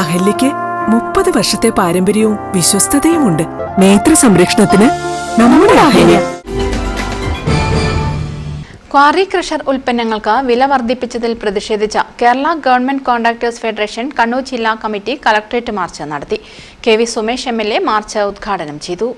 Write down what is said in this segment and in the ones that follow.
അഹല്യയ്ക്ക് മുപ്പത് വർഷത്തെ പാരമ്പര്യവും വിശ്വസ്തതയുമുണ്ട്. നേത്ര സംരക്ഷണത്തിന് നമ്മുടെ അഹല്യ. ക്വാറി ക്രഷർ ഉൽപ്പന്നങ്ങൾക്ക് വില വർദ്ധിപ്പിച്ചതിൽ പ്രതിഷേധിച്ച Kerala government contractors federation Kannur ജില്ലാ കമ്മിറ്റി കളക്ടറേറ്റ് മാർച്ച് നടത്തി. K V Sumesh M L A march ഉദ്ഘാടനം ചെയ്തു.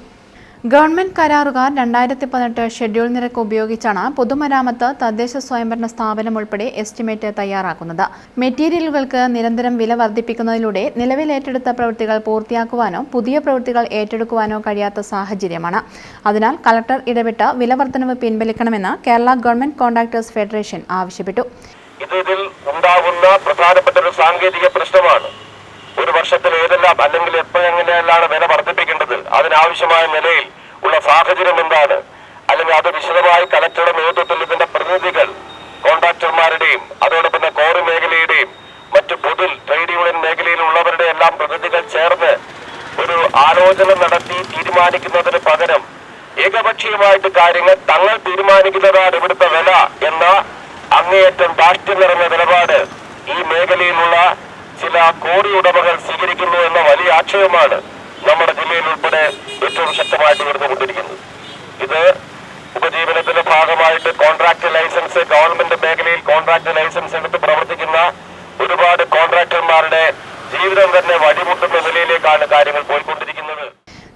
ഗവൺമെന്റ് കരാറുകാർ രണ്ടായിരത്തി പതിനെട്ട് ഷെഡ്യൂൾ നിരക്ക് ഉപയോഗിച്ചാണ് പൊതുമരാമത്ത് തദ്ദേശ സ്വയംഭരണ സ്ഥാപനം ഉൾപ്പെടെ എസ്റ്റിമേറ്റ് തയ്യാറാക്കുന്നത്. മെറ്റീരിയലുകൾക്ക് നിരന്തരം വില വർദ്ധിപ്പിക്കുന്നതിലൂടെ നിലവിൽ ഏറ്റെടുത്ത പ്രവൃത്തികൾ പൂർത്തിയാക്കുവാനോ പുതിയ പ്രവൃത്തികൾ ഏറ്റെടുക്കുവാനോ കഴിയാത്ത സാഹചര്യമാണ്. അതിനാൽ കളക്ടർ ഇടപെട്ട് വില വർധനവ് പിൻവലിക്കണമെന്ന് കേരള ഗവൺമെന്റ് കോൺട്രാക്ടേഴ്സ് ഫെഡറേഷൻ ആവശ്യപ്പെട്ടു. ഇത് ഇതിൽ ഉണ്ടാകുന്ന പ്രധാനപ്പെട്ട ഒരു സാങ്കേതിക പ്രശ്നമാണ്. ഒരു വർഷത്തിൽ ഏതെല്ലാം അല്ലെങ്കിൽ എപ്പോഴെങ്ങനെയെല്ലാം വില വർദ്ധിപ്പിക്കേണ്ടത് അതിനാവശ്യമായ നിലയിൽ ഉള്ള സാഹചര്യം എന്താണ്? അല്ലെങ്കിൽ അത് വിശദമായി കലക്ടറുടെ നേതൃത്വത്തിൽ ഇതിന്റെ പ്രതിനിധികൾ കോൺട്രാക്ടർമാരുടെയും അതോടൊപ്പം തന്നെ കോറി മേഖലയുടെയും മറ്റ് പൊതു ട്രേഡ് യൂണിയൻ മേഖലയിലുള്ളവരുടെ എല്ലാം പ്രതിനിധികൾ ചേർന്ന് ഒരു ആലോചന നടത്തി തീരുമാനിക്കുന്നതിന് പകരം ഏകപക്ഷീയമായിട്ട് കാര്യങ്ങൾ തങ്ങൾ തീരുമാനിക്കുന്നതാണ് ഇവിടുത്തെ വില എന്ന അങ്ങേയറ്റം ദാഷ്ട്യം നിറഞ്ഞ നിലപാട് ഈ മേഖലയിലുള്ള ചില കോടി ഉടമകൾ സ്വീകരിക്കുന്നു എന്ന വലിയ ആക്ഷേപമാണ് നമ്മുടെ ജില്ലയിൽ ഉൾപ്പെടെ ഏറ്റവും ശക്തമായിട്ട് ഉയർന്നുകൊണ്ടിരിക്കുന്നത് ഇത് ഉപജീവനത്തിന്റെ ഭാഗമായിട്ട് കോൺട്രാക്ട് ലൈസൻസ് ഗവൺമെന്റ് മേഖലയിൽ കോൺട്രാക്ട് ലൈസൻസ് എടുത്ത് പ്രവർത്തിക്കുന്ന ഒരുപാട് കോൺട്രാക്ടർമാരുടെ ജീവിതം തന്നെ വഴിമുട്ടുന്ന നിലയിലേക്കാണ് കാര്യങ്ങൾ പോയിക്കൊണ്ടിരിക്കുന്നത്.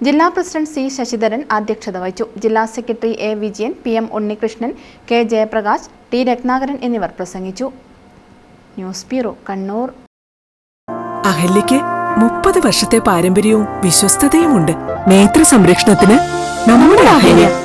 ജില്ലാ പ്രസിഡന്റ് സി ശശിധരൻ അധ്യക്ഷത വഹിച്ചു. ജില്ലാ secretary A Vijayan P M Unnikrishnan K Jayaprakash T Ratnakaran എന്നിവർ പ്രസംഗിച്ചു. News bureau Kannur. അഹല്യയ്ക്ക് മുപ്പത് വർഷത്തെ പാരമ്പര്യവും വിശ്വസ്തതയുമുണ്ട്. നേത്ര സംരക്ഷണത്തിന് നമ്മുടെ അഹല്യ